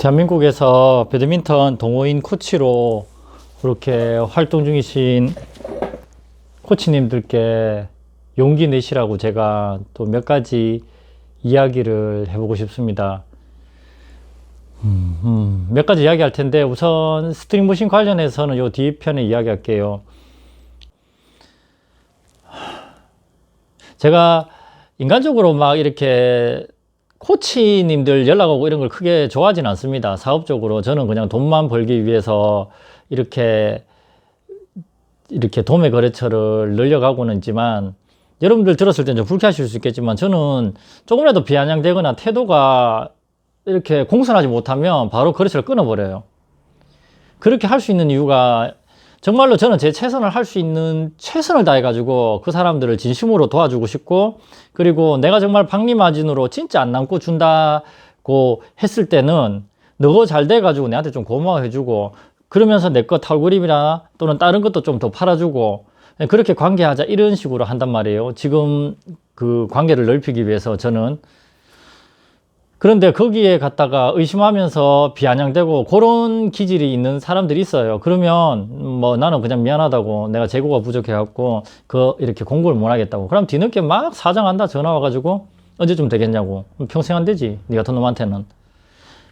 대한민국에서 배드민턴 동호인 코치로 그렇게 활동 중이신 코치님들께 용기 내시라고 제가 또 몇 가지 이야기를 해보고 싶습니다. 음, 음, 몇 가지 이야기 할 텐데 우선 스트링 머신 관련해서는 요 뒤편에 이야기 할게요. 제가 인간적으로 막 이렇게 코치님들 연락 오고 이런 걸 크게 좋아하진 않습니다. 사업적으로 저는 그냥 돈만 벌기 위해서 이렇게 이렇게 도매 거래처를 늘려가고는 있지만 여러분들 들었을 땐좀 불쾌하실 수 있겠지만 저는 조금이라도 비아냥되거나 태도가 이렇게 공손하지 못하면 바로 거래처를 끊어버려요. 그렇게 할 수 있는 이유가 정말로 저는 제 최선을 할 수 있는 최선을 다해가지고 그 사람들을 진심으로 도와주고 싶고 그리고 내가 정말 박리마진으로 진짜 안 남고 준다고 했을 때는 너가 잘 돼가지고 내한테 좀 고마워해주고 그러면서 내 거 털그립이나 또는 다른 것도 좀 더 팔아주고 그렇게 관계하자 이런 식으로 한단 말이에요. 지금 그 관계를 넓히기 위해서 저는 그런데 거기에 갔다가 의심하면서 비아냥대고 그런 기질이 있는 사람들이 있어요. 그러면 뭐 나는 그냥 미안하다고 내가 재고가 부족해갖고 그 이렇게 공부를 못 하겠다고. 그럼 뒤늦게 막 사정한다 전화 와가지고 언제쯤 되겠냐고. 평생 안 되지. 네 같은 놈한테는.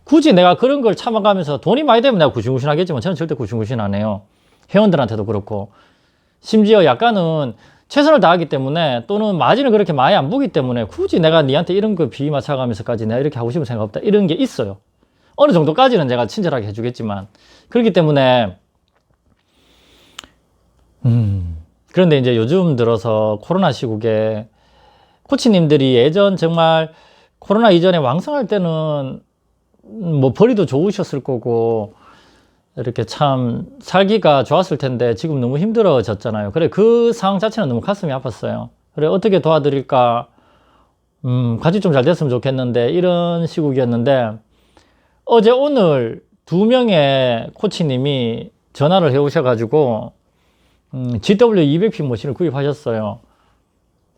굳이 내가 그런 걸 참아가면서 돈이 많이 되면 내가 구신구신 하겠지만 저는 절대 구신구신 안 해요. 회원들한테도 그렇고. 심지어 약간은 최선을 다하기 때문에 또는 마진을 그렇게 많이 안 보기 때문에 굳이 내가 니한테 이런 거 비위 맞춰가면서까지 내가 이렇게 하고 싶은 생각 없다. 이런 게 있어요. 어느 정도까지는 제가 친절하게 해주겠지만. 그렇기 때문에, 음, 그런데 이제 요즘 들어서 코로나 시국에 코치님들이 예전 정말 코로나 이전에 왕성할 때는 뭐 벌이도 좋으셨을 거고, 이렇게 참 살기가 좋았을 텐데 지금 너무 힘들어졌잖아요. 그래 그 상황 자체는 너무 가슴이 아팠어요. 그래 어떻게 도와드릴까? 음, 같이 좀 잘 됐으면 좋겠는데 이런 시국이었는데 어제 오늘 두 명의 코치님이 전화를 해 오셔가지고 음, GW200P 머신을 구입하셨어요.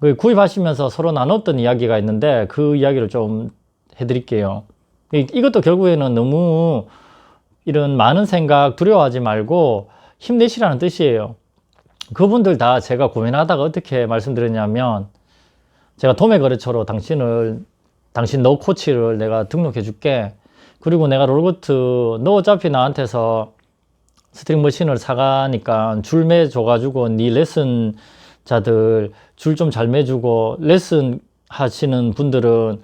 그 구입하시면서 서로 나눴던 이야기가 있는데 그 이야기를 좀 해드릴게요. 이, 이것도 결국에는 너무 이런 많은 생각 두려워하지 말고 힘내시라는 뜻이에요. 그분들 다 제가 고민하다가 어떻게 말씀드렸냐면 제가 도매 거래처로 당신을 당신 너 코치를 내가 등록해 줄게. 그리고 내가 롤거트 너 어차피 나한테서 스트링 머신을 사가니까 줄 매줘 가지고 네 레슨 자들 줄 좀 잘 매주고 레슨 하시는 분들은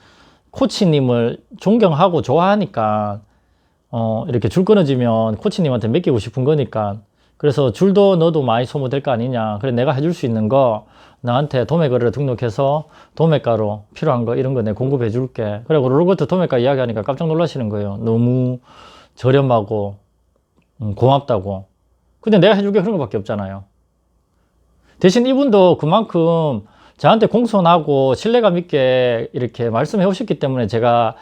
코치님을 존경하고 좋아하니까 어, 이렇게 줄 끊어지면 코치님한테 맡기고 싶은 거니까. 그래서 줄도 너도 많이 소모될 거 아니냐. 그래, 내가 해줄 수 있는 거 나한테 도매거래를 등록해서 도매가로 필요한 거 이런 거 내가 공급해 줄게. 그리고 롤거트 도매가 이야기하니까 깜짝 놀라시는 거예요. 너무 저렴하고, 음, 고맙다고. 근데 내가 해줄 게 그런 거밖에 없잖아요. 대신 이분도 그만큼 저한테 공손하고 신뢰감 있게 이렇게 말씀해 오셨기 때문에 제가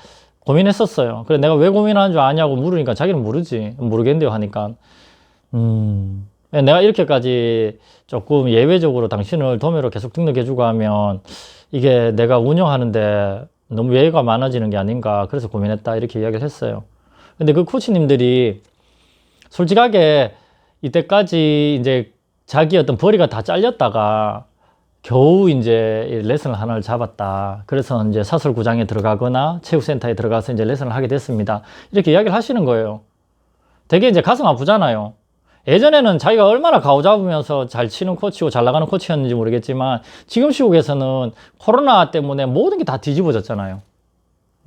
고민했었어요. 그래 내가 왜 고민하는 줄 아냐고 물으니까 자기는 모르지. 모르겠는데요 하니까. 음. 내가 이렇게까지 조금 예외적으로 당신을 도매로 계속 등록해주고 하면 이게 내가 운영하는데 너무 예외가 많아지는 게 아닌가. 그래서 고민했다. 이렇게 이야기를 했어요. 근데 그 코치님들이 솔직하게 이때까지 이제 자기 어떤 벌이가 다 잘렸다가 겨우 이제 레슨을 하나를 잡았다. 그래서 이제 사설구장에 들어가거나 체육센터에 들어가서 이제 레슨을 하게 됐습니다. 이렇게 이야기를 하시는 거예요. 되게 이제 가슴 아프잖아요. 예전에는 자기가 얼마나 가오 잡으면서 잘 치는 코치고 잘 나가는 코치였는지 모르겠지만 지금 시국에서는 코로나 때문에 모든 게 다 뒤집어졌잖아요.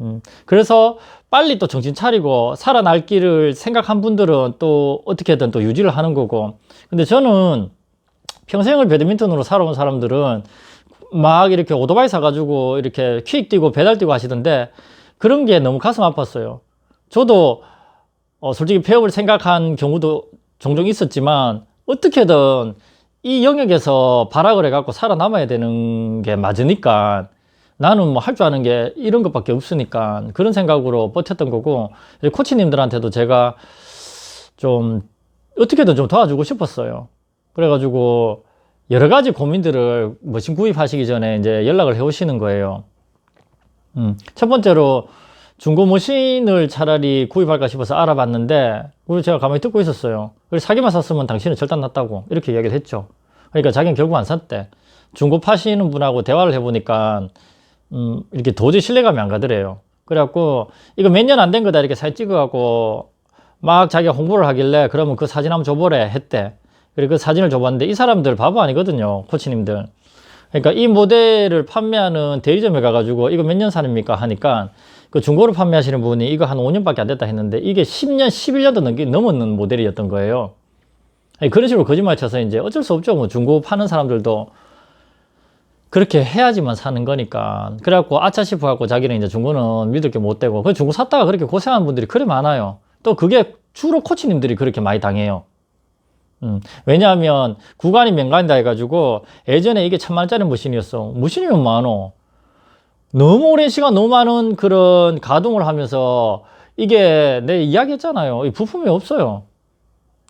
음, 그래서 빨리 또 정신 차리고 살아날 길을 생각한 분들은 또 어떻게든 또 유지를 하는 거고. 근데 저는 평생을 배드민턴으로 살아온 사람들은 막 이렇게 오토바이 사가지고 이렇게 퀵 뛰고 배달 뛰고 하시던데 그런 게 너무 가슴 아팠어요. 저도 어, 솔직히 폐업을 생각한 경우도 종종 있었지만 어떻게든 이 영역에서 발악을 해갖고 살아남아야 되는 게 맞으니까 나는 뭐 할 줄 아는 게 이런 것밖에 없으니까 그런 생각으로 버텼던 거고 코치님들한테도 제가 좀 어떻게든 좀 도와주고 싶었어요. 그래가지고 여러 가지 고민들을 머신 구입하시기 전에 이제 연락을 해 오시는 거예요. 음, 첫 번째로 중고 머신을 차라리 구입할까 싶어서 알아봤는데, 그리고 제가 가만히 듣고 있었어요. 그래서 사기만 샀으면 당신은 절단 났다고. 이렇게 이야기를 했죠. 그러니까 자기는 결국 안 샀대. 중고 파시는 분하고 대화를 해보니까, 음, 이렇게 도저히 신뢰감이 안 가더래요. 그래갖고, 이거 몇 년 안 된 거다. 이렇게 사진 찍어갖고, 막 자기가 홍보를 하길래, 그러면 그 사진 한번 줘보래. 했대. 그리고 그 사진을 줘봤는데, 이 사람들 바보 아니거든요. 코치님들. 그러니까 이 모델을 판매하는 대리점에 가가지고, 이거 몇 년 산입니까? 하니까, 그 중고로 판매하시는 분이 이거 한 5년밖에 안 됐다 했는데, 이게 10년, 11년도 넘게 넘었는 모델이었던 거예요. 아니, 그런 식으로 거짓말 쳐서 이제 어쩔 수 없죠. 뭐 중고 파는 사람들도 그렇게 해야지만 사는 거니까. 그래갖고 아차 싶어갖고 자기는 이제 중고는 믿을 게 못 되고. 그 중고 샀다가 그렇게 고생하는 분들이 그래 많아요. 또 그게 주로 코치님들이 그렇게 많이 당해요. 음, 왜냐하면 구간이 맹간이다 해가지고 예전에 이게 천만원짜리 머신이었어. 머신이면 많어. 너무 오랜 시간 너무 많은 그런 가동을 하면서 이게 내 이야기했잖아요. 이 부품이 없어요.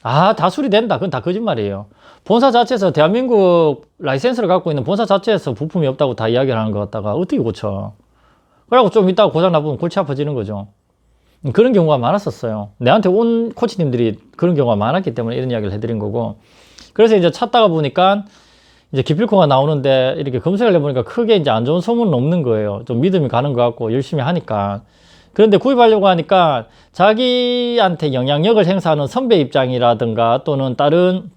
아, 다 수리된다. 그건 다 거짓말이에요. 본사 자체에서 대한민국 라이센스를 갖고 있는 본사 자체에서 부품이 없다고 다 이야기를 하는 것 같다가 어떻게 고쳐? 그래갖고 좀 이따가 고장 나보면 골치 아파지는 거죠. 음, 그런 경우가 많았었어요. 내한테 온 코치님들이 그런 경우가 많았기 때문에 이런 이야기를 해드린 거고. 그래서 이제 찾다가 보니까 이제 기필코가 나오는데 이렇게 검색을 해보니까 크게 이제 안 좋은 소문은 없는 거예요. 좀 믿음이 가는 것 같고 열심히 하니까. 그런데 구입하려고 하니까 자기한테 영향력을 행사하는 선배 입장이라든가 또는 다른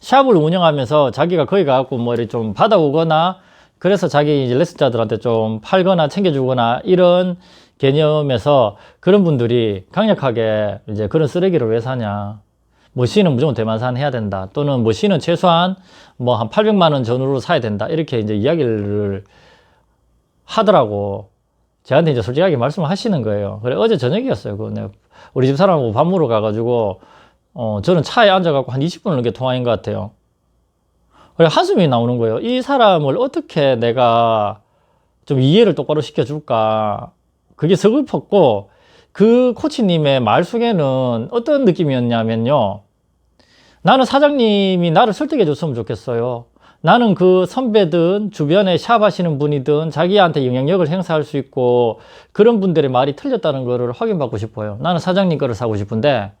샵을 운영하면서 자기가 거기 가갖고 뭐 이렇게 좀 받아오거나 그래서 자기 이제 레슨자들한테 좀 팔거나 챙겨주거나 이런 개념에서 그런 분들이 강력하게 이제 그런 쓰레기를 왜 사냐. 머신은 무조건 대만산 해야 된다. 또는 머신은 최소한 뭐 한 800만 원 전후로 사야 된다. 이렇게 이제 이야기를 하더라고. 저한테 이제 솔직하게 말씀을 하시는 거예요. 그래, 어제 저녁이었어요. 그, 내가 우리 집 사람하고 밥 먹으러 가가지고, 어, 저는 차에 앉아갖고 한 20분 넘게 통화한 것 같아요. 그래, 한숨이 나오는 거예요. 이 사람을 어떻게 내가 좀 이해를 똑바로 시켜줄까. 그게 서글펐고, 그 코치님의 말 속에는 어떤 느낌이었냐면요. 나는 사장님이 나를 설득해 줬으면 좋겠어요. 나는 그 선배든 주변에 샵 하시는 분이든 자기한테 영향력을 행사할 수 있고 그런 분들의 말이 틀렸다는 거를 확인받고 싶어요. 나는 사장님 거를 사고 싶은데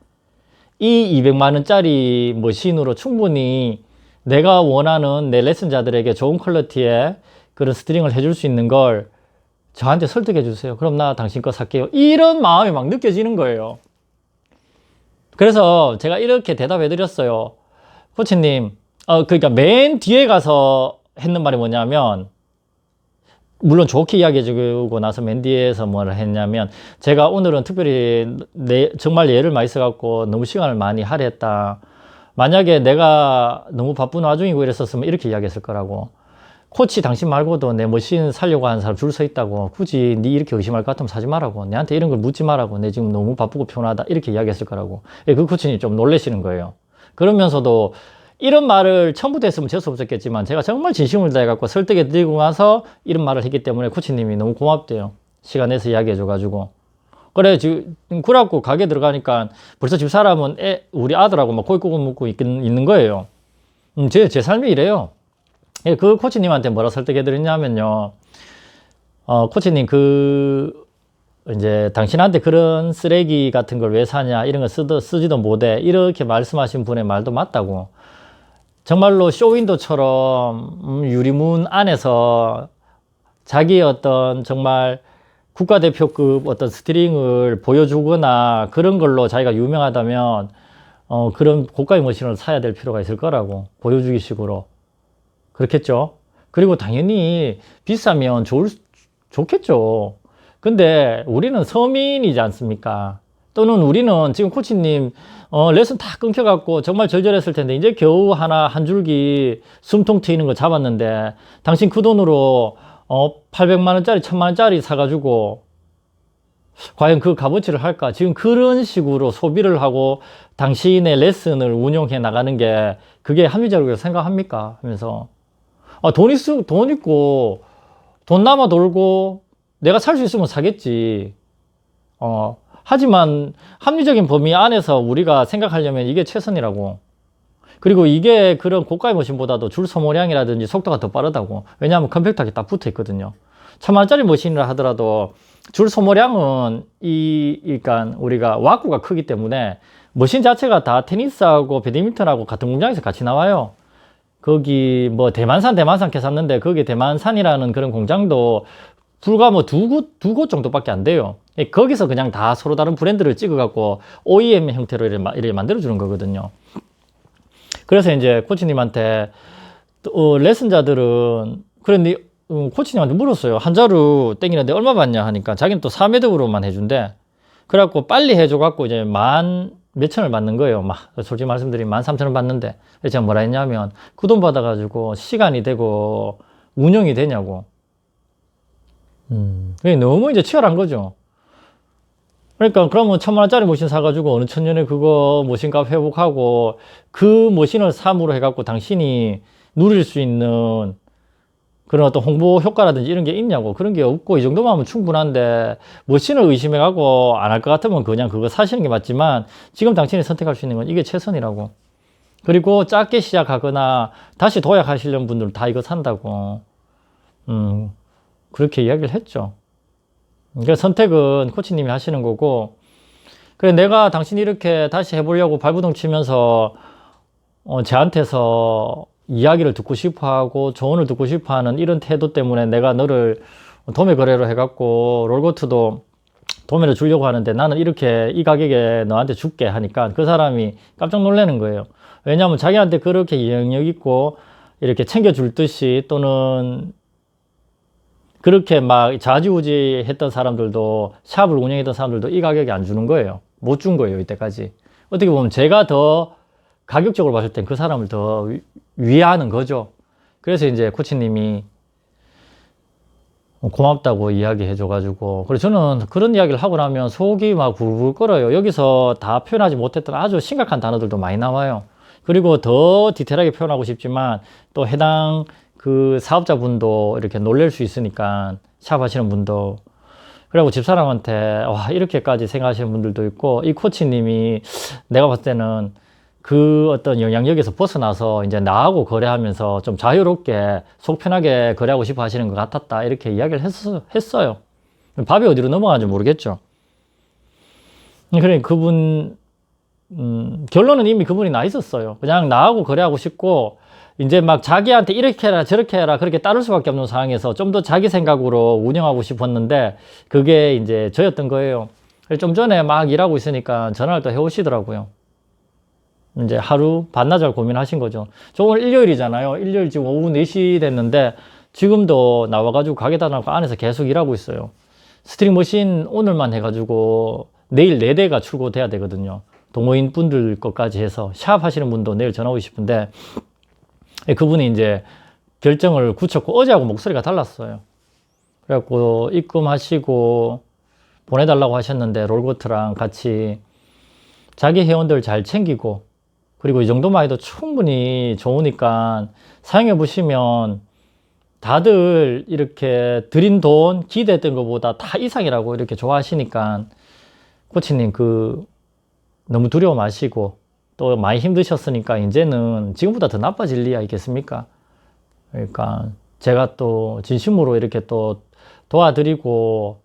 이 200만 원짜리 머신으로 충분히 내가 원하는 내 레슨자들에게 좋은 퀄리티의 그런 스트링을 해줄 수 있는 걸 저한테 설득해 주세요. 그럼 나 당신 거 살게요. 이런 마음이 막 느껴지는 거예요. 그래서 제가 이렇게 대답해 드렸어요. 코치님, 어, 그러니까 맨 뒤에 가서 했는 말이 뭐냐면, 물론 좋게 이야기해 주고 나서 맨 뒤에서 뭐를 했냐면, 제가 오늘은 특별히 내, 정말 예를 많이 써갖고 너무 시간을 많이 할애했다. 만약에 내가 너무 바쁜 와중이고 이랬었으면 이렇게 이야기했을 거라고. 코치 당신 말고도 내 머신 살려고 하는 사람 줄 서 있다고. 굳이 네 이렇게 의심할 것 같으면 사지 말라고. 내한테 이런 걸 묻지 말라고. 내 지금 너무 바쁘고 피곤하다. 이렇게 이야기했을 거라고. 예, 그 코치님 좀 놀래시는 거예요. 그러면서도 이런 말을 처음부터 했으면 재수 없었겠지만 제가 정말 진심을 다해갖고 설득해 드리고 나서 이런 말을 했기 때문에 코치님이 너무 고맙대요. 시간 내서 이야기해 줘가지고. 그래, 지금, 그래갖고 가게 들어가니까 벌써 집 사람은 애, 우리 아들하고 막 구워 먹고 있, 있는 거예요. 음, 제, 제 삶이 이래요. 예, 그 코치님한테 뭐라 설득해 드렸냐면요. 어, 코치님, 그, 이제 당신한테 그런 쓰레기 같은 걸 왜 사냐, 이런 거 쓰도, 쓰지도 못해. 이렇게 말씀하신 분의 말도 맞다고. 정말로 쇼윈도처럼 음, 유리문 안에서 자기의 어떤 정말 국가대표급 어떤 스트링을 보여주거나 그런 걸로 자기가 유명하다면 어, 그런 고가의 머신을 사야 될 필요가 있을 거라고 보여주기 식으로 그렇겠죠. 그리고 당연히 비싸면 좋을, 좋겠죠. 근데 우리는 서민이지 않습니까? 또는 우리는 지금 코치님 어, 레슨 다 끊겨갖고 정말 절절했을 텐데 이제 겨우 하나 한 줄기 숨통 트이는 거 잡았는데 당신 그 돈으로 어, 800만 원짜리 1000만 원짜리 사가지고 과연 그 값어치를 할까? 지금 그런 식으로 소비를 하고 당신의 레슨을 운영해 나가는 게 그게 합리적으로 생각합니까? 하면서 아, 돈 있, 돈 있고 돈 남아 돌고 내가 살 수 있으면 사겠지. 어, 하지만 합리적인 범위 안에서 우리가 생각하려면 이게 최선이라고. 그리고 이게 그런 고가의 머신보다도 줄 소모량이라든지 속도가 더 빠르다고. 왜냐하면 컴팩트하게 딱 붙어 있거든요. 천만원짜리 머신이라 하더라도 줄 소모량은 이, 그러니까 우리가 와구가 크기 때문에 머신 자체가 다 테니스하고 배드민턴하고 같은 공장에서 같이 나와요. 거기 뭐 대만산 대만산 캐 샀는데 거기 대만산이라는 그런 공장도 불과 뭐 두 곳, 두 곳 정도밖에 안 돼요. 예, 거기서 그냥 다 서로 다른 브랜드를 찍어갖고 OEM 형태로 이렇게, 마- 이렇게 만들어주는 거거든요. 그래서 이제 코치님한테 또, 어, 레슨자들은 그런데 음, 코치님한테 물었어요. 한 자루 땡기는데 얼마 받냐 하니까 자기는 또 4매듭으로만 해준대. 그래갖고 빨리 해줘갖고 이제 만 몇천을 받는 거예요. 막 솔직히 말씀드리면 만 삼천을 받는데 제가 뭐라 했냐면 그 돈 받아가지고 시간이 되고 운영이 되냐고. 음, 그게 너무 이제 치열한 거죠. 그러니까 그러면 천만 원짜리 머신 사가지고 어느 천년에 그거 머신값 회복하고 그 머신을 삼으로 해갖고 당신이 누릴 수 있는 그런 어떤 홍보 효과라든지 이런 게 있냐고. 그런 게 없고 이 정도만 하면 충분한데 머신을 의심해 가고 안 할 것 같으면 그냥 그거 사시는 게 맞지만 지금 당신이 선택할 수 있는 건 이게 최선이라고. 그리고 작게 시작하거나 다시 도약하시려는 분들 다 이거 산다고. 음 그렇게 이야기를 했죠. 그러니까 선택은 코치님이 하시는 거고. 그래 내가 당신이 이렇게 다시 해보려고 발부동 치면서 어, 저한테서 이야기를 듣고 싶어하고 조언을 듣고 싶어하는 이런 태도 때문에 내가 너를 도매 거래로 해갖고 롤고트도 도매를 주려고 하는데 나는 이렇게 이 가격에 너한테 줄게 하니까 그 사람이 깜짝 놀라는 거예요. 왜냐하면 자기한테 그렇게 영역 있고 이렇게 챙겨줄 듯이 또는 그렇게 막 좌지우지 했던 사람들도 샵을 운영했던 사람들도 이 가격에 안 주는 거예요. 못 준 거예요, 이때까지. 어떻게 보면 제가 더 가격적으로 봤을 땐 그 사람을 더 위- 위하는 거죠. 그래서 이제 코치님이 고맙다고 이야기해 줘가지고. 그래서 저는 그런 이야기를 하고 나면 속이 막 부글부글 끓어요. 여기서 다 표현하지 못했던 아주 심각한 단어들도 많이 나와요. 그리고 더 디테일하게 표현하고 싶지만 또 해당 그 사업자분도 이렇게 놀랄 수 있으니까 샵 하시는 분도 그리고 집사람한테 와 이렇게까지 생각하시는 분들도 있고 이 코치님이 내가 봤을 때는 그 어떤 영향력에서 벗어나서 이제 나하고 거래하면서 좀 자유롭게 속 편하게 거래하고 싶어 하시는 것 같았다 이렇게 이야기를 했, 했어요 밥이 어디로 넘어가는지 모르겠죠 그래 그분 음, 결론은 이미 그분이 나 있었어요 그냥 나하고 거래하고 싶고 이제 막 자기한테 이렇게 해라 저렇게 해라 그렇게 따를 수밖에 없는 상황에서 좀 더 자기 생각으로 운영하고 싶었는데 그게 이제 저였던 거예요. 좀 전에 막 일하고 있으니까 전화를 또 해오시더라고요. 이제 하루 반나절 고민하신 거죠. 저 오늘 일요일이잖아요. 일요일 지금 오후 4시 됐는데 지금도 나와가지고 가게 닫아놓고 안에서 계속 일하고 있어요. 스트링 머신 오늘만 해가지고 내일 4대가 출고돼야 되거든요. 동호인 분들 것까지 해서 샵 하시는 분도 내일 전화 오고 싶은데 예, 그분이 이제 결정을 굳혔고 어제하고 목소리가 달랐어요. 그래갖고 입금하시고 보내달라고 하셨는데 롤고트랑 같이 자기 회원들 잘 챙기고 그리고 이 정도만 해도 충분히 좋으니까 사용해 보시면 다들 이렇게 드린 돈 기대했던 것보다 다 이상이라고 이렇게 좋아하시니까 코치님 그 너무 두려워 마시고 또 많이 힘드셨으니까 이제는 지금보다 더 나빠질 리야 있겠습니까? 그러니까 제가 또 진심으로 이렇게 또 도와드리고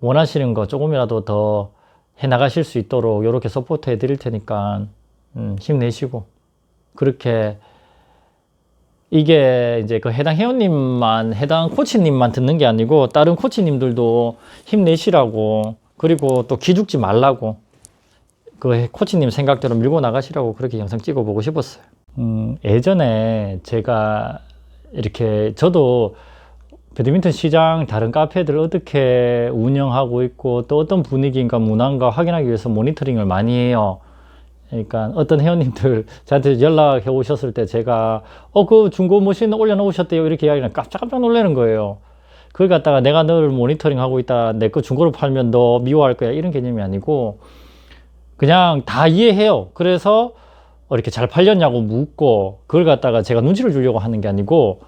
원하시는 거 조금이라도 더 해나가실 수 있도록 이렇게 서포트 해드릴 테니까 음, 힘내시고 그렇게 이게 이제 그 해당 회원님만 해당 코치님만 듣는 게 아니고 다른 코치님들도 힘내시라고 그리고 또 기죽지 말라고 그 코치님 생각대로 밀고 나가시라고 그렇게 영상 찍어보고 싶었어요. 음, 예전에 제가 이렇게 저도 배드민턴 시장 다른 카페들 어떻게 운영하고 있고 또 어떤 분위기인가 문화인가 확인하기 위해서 모니터링을 많이 해요. 그러니까 어떤 회원님들 저한테 연락해 오셨을 때 제가 어 그 중고 머신 올려놓으셨대요 이렇게 이야기하면 깜짝깜짝 놀라는 거예요. 그걸 갖다가 내가 너를 모니터링 하고 있다 내 거 중고로 팔면 너 미워할 거야 이런 개념이 아니고 그냥 다 이해해요. 그래서 이렇게 잘 팔렸냐고 묻고 그걸 갖다가 제가 눈치를 주려고 하는 게 아니고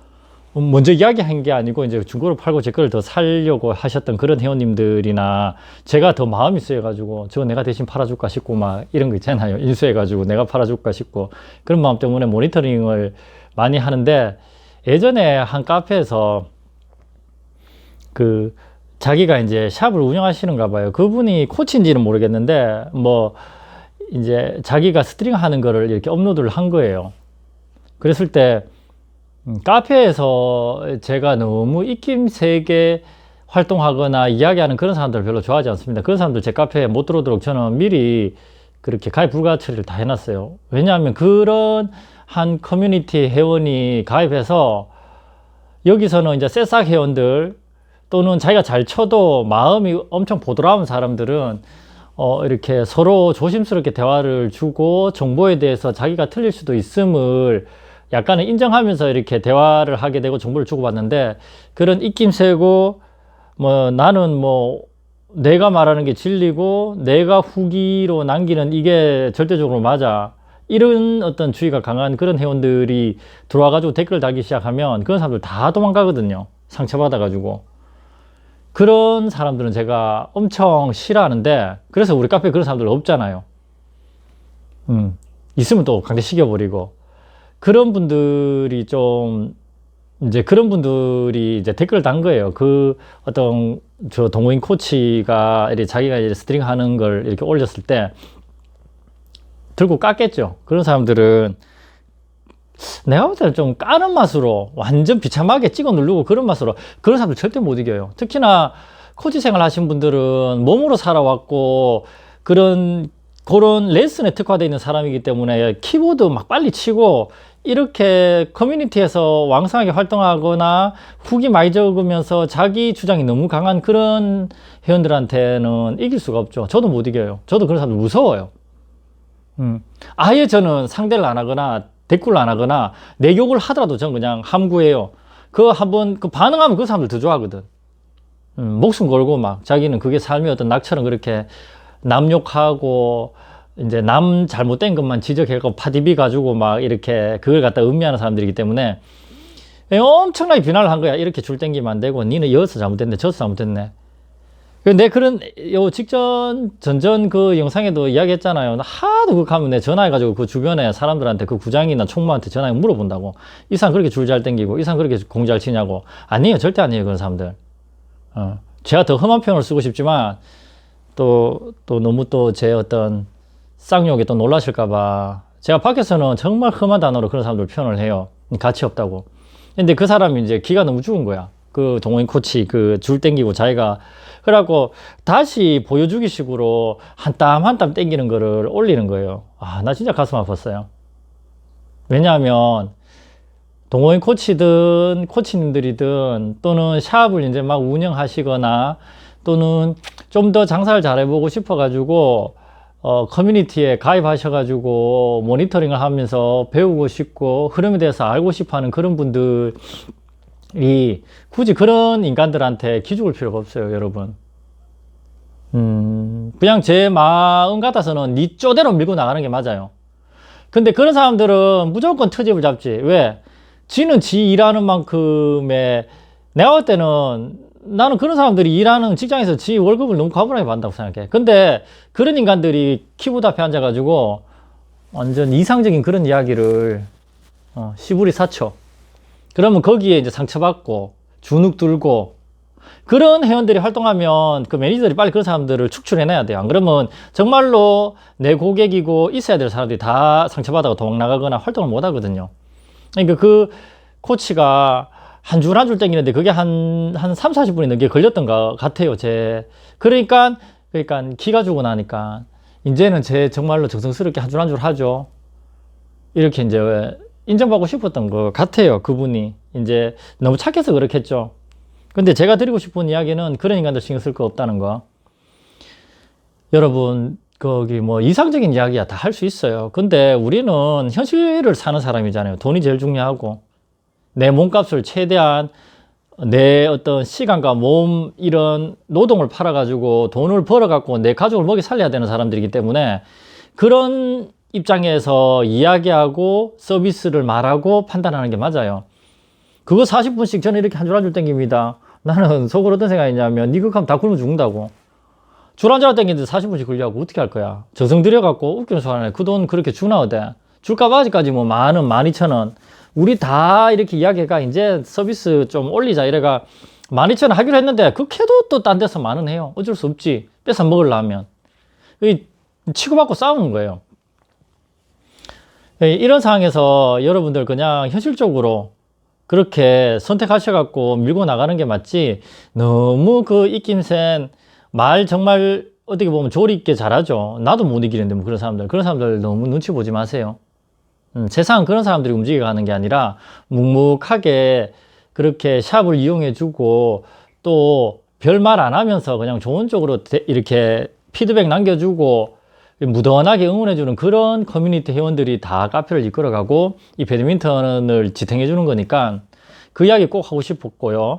먼저 이야기한 게 아니고 이제 중고로 팔고 제 거를 더 살려고 하셨던 그런 회원님들이나 제가 더 마음이 쓰여가지고 저거 내가 대신 팔아줄까 싶고 막 이런 거 있잖아요. 인수해가지고 내가 팔아줄까 싶고 그런 마음 때문에 모니터링을 많이 하는데 예전에 한 카페에서 그 자기가 이제 샵을 운영하시는가 봐요. 그분이 코치인지는 모르겠는데 뭐 이제 자기가 스트링 하는 거를 이렇게 업로드를 한 거예요. 그랬을 때 음, 카페에서 제가 너무 입김세게 활동하거나 이야기하는 그런 사람들 별로 좋아하지 않습니다. 그런 사람들 제 카페에 못 들어오도록 저는 미리 그렇게 가입 불가 처리를 다 해놨어요. 왜냐하면 그런 한 커뮤니티 회원이 가입해서 여기서는 이제 새싹 회원들 또는 자기가 잘 쳐도 마음이 엄청 보드라운 사람들은 어, 이렇게 서로 조심스럽게 대화를 주고 정보에 대해서 자기가 틀릴 수도 있음을 약간은 인정하면서 이렇게 대화를 하게 되고 정보를 주고받는데 그런 입김세고 뭐 나는 뭐 내가 말하는 게 진리고 내가 후기로 남기는 이게 절대적으로 맞아. 이런 어떤 주의가 강한 그런 회원들이 들어와가지고 댓글을 달기 시작하면 그런 사람들 다 도망가거든요. 상처받아가지고. 그런 사람들은 제가 엄청 싫어하는데 그래서 우리 카페에 그런 사람들 없잖아요. 음, 있으면 또 강제 시켜버리고. 그런 분들이 좀 이제 그런 분들이 이제 댓글을 단 거예요. 그 어떤 저 동호인 코치가 이렇게 자기가 이제 스트링 하는 걸 이렇게 올렸을 때 들고 깠겠죠. 그런 사람들은 내가 볼 때는 좀 까는 맛으로 완전 비참하게 찍어 누르고 그런 맛으로 그런 사람들 절대 못 이겨요. 특히나 코치 생활 하신 분들은 몸으로 살아왔고 그런 그런 레슨에 특화되어 있는 사람이기 때문에 키보드 막 빨리 치고 이렇게 커뮤니티에서 왕성하게 활동하거나 후기 많이 적으면서 자기 주장이 너무 강한 그런 회원들한테는 이길 수가 없죠. 저도 못 이겨요. 저도 그런 사람들 무서워요. 음. 아예 저는 상대를 안 하거나 댓글을 안 하거나 내 욕을 하더라도 저는 그냥 함구해요. 그 한번 그 반응하면 그 사람들 더 좋아하거든. 음, 목숨 걸고 막 자기는 그게 삶의 어떤 낙처럼 그렇게 남 욕하고 이제 남 잘못된 것만 지적해갖고 파디비 가지고 막 이렇게 그걸 갖다 음미하는 사람들이기 때문에 엄청나게 비난을 한 거야. 이렇게 줄 땡기면 안 되고 니는 여기서 잘못됐네, 저기서 잘못됐네. 내 그런 요 직전 전전 그 영상에도 이야기했잖아요. 나 하도 그 가면 내 전화해가지고 그 주변에 사람들한테 그 구장이나 총무한테 전화해 물어본다고. 이 사람 그렇게 줄 잘 땡기고 이 사람 그렇게 공 잘 치냐고. 아니에요, 절대 아니에요 그런 사람들. 어. 제가 더 험한 표현을 쓰고 싶지만 또 또 너무 또 제 어떤 쌍욕에 또 놀라실까봐 제가 밖에서는 정말 험한 단어로 그런 사람들 표현을 해요. 가치 없다고. 근데 그 사람이 이제 기가 너무 죽은 거야. 그 동호인 코치 그 줄 땡기고 자기가 그래갖고 다시 보여주기 식으로 한 땀 한 땀 땡기는 거를 올리는 거예요. 아, 나 진짜 가슴 아팠어요. 왜냐하면 동호인 코치든 코치님들이든 또는 샵을 이제 막 운영하시거나 또는 좀 더 장사를 잘해보고 싶어가지고 어, 커뮤니티에 가입하셔가지고 모니터링을 하면서 배우고 싶고 흐름에 대해서 알고 싶어 하는 그런 분들이 굳이 그런 인간들한테 기죽을 필요가 없어요, 여러분. 음, 그냥 제 마음 같아서는 니 쪼대로 밀고 나가는 게 맞아요. 근데 그런 사람들은 무조건 트집을 잡지. 왜? 지는 지 일하는 만큼의 내가 볼 때는 나는 그런 사람들이 일하는 직장에서 지 월급을 너무 과분하게 받는다고 생각해. 근데 그런 인간들이 키보드 앞에 앉아가지고 완전 이상적인 그런 이야기를 어, 시부리 사쳐. 그러면 거기에 이제 상처받고 주눅 들고 그런 회원들이 활동하면 그 매니저들이 빨리 그런 사람들을 축출해내야 돼요. 안 그러면 정말로 내 고객이고 있어야 될 사람들이 다 상처받아가 도망 나가거나 활동을 못 하거든요. 그러니까 그 코치가 한 줄 한줄 땡기는데 그게 한, 한 3, 40분이 넘게 걸렸던 것 같아요. 제. 그러니까, 그러니까 기가 주고 나니까 이제는 제 정말로 정성스럽게 한 줄 한 줄 하죠. 이렇게 이제 인정받고 싶었던 것 같아요. 그분이. 이제 너무 착해서 그렇겠죠. 근데 제가 드리고 싶은 이야기는 그런 인간들 신경 쓸 거 없다는 거. 여러분, 거기 뭐 이상적인 이야기야 다 할 수 있어요. 근데 우리는 현실을 사는 사람이잖아요. 돈이 제일 중요하고. 내 몸값을 최대한 내 어떤 시간과 몸 이런 노동을 팔아 가지고 돈을 벌어 갖고 내 가족을 먹이 살려야 되는 사람들이기 때문에 그런 입장에서 이야기하고 서비스를 말하고 판단하는 게 맞아요. 그거 40분씩 저는 이렇게 한 줄 한 줄 땡깁니다. 나는 속으로 어떤 생각이냐면 니그 하면 다 굶어 죽는다고. 줄 한 줄 땡기는데 40분씩 걸려고 어떻게 할 거야. 저승 들여갖고 웃기는 소리 하네. 그 돈 그렇게 주나 어때? 줄값 아직까지 뭐 만원, 만 이천 원. 우리 다 이렇게 이야기가 이제 서비스 좀 올리자 이래가 12,000원 하기로 했는데 그 캐도 또 딴 데서 만원 해요. 어쩔 수 없지. 뺏어 먹으려면. 이 치고받고 싸우는 거예요. 예, 이런 상황에서 여러분들 그냥 현실적으로 그렇게 선택하셔갖고 밀고 나가는 게 맞지 너무 그 입김센 말 정말 어떻게 보면 조리 있게 잘하죠. 나도 못 이기는데 뭐 그런 사람들 그런 사람들 너무 눈치 보지 마세요. 음, 세상은 그런 사람들이 움직여가는 게 아니라 묵묵하게 그렇게 샵을 이용해주고 또 별 말 안 하면서 그냥 좋은 쪽으로 대- 이렇게 피드백 남겨주고 무던하게 응원해주는 그런 커뮤니티 회원들이 다 카페를 이끌어가고 이 배드민턴을 지탱해주는 거니까 그 이야기 꼭 하고 싶었고요.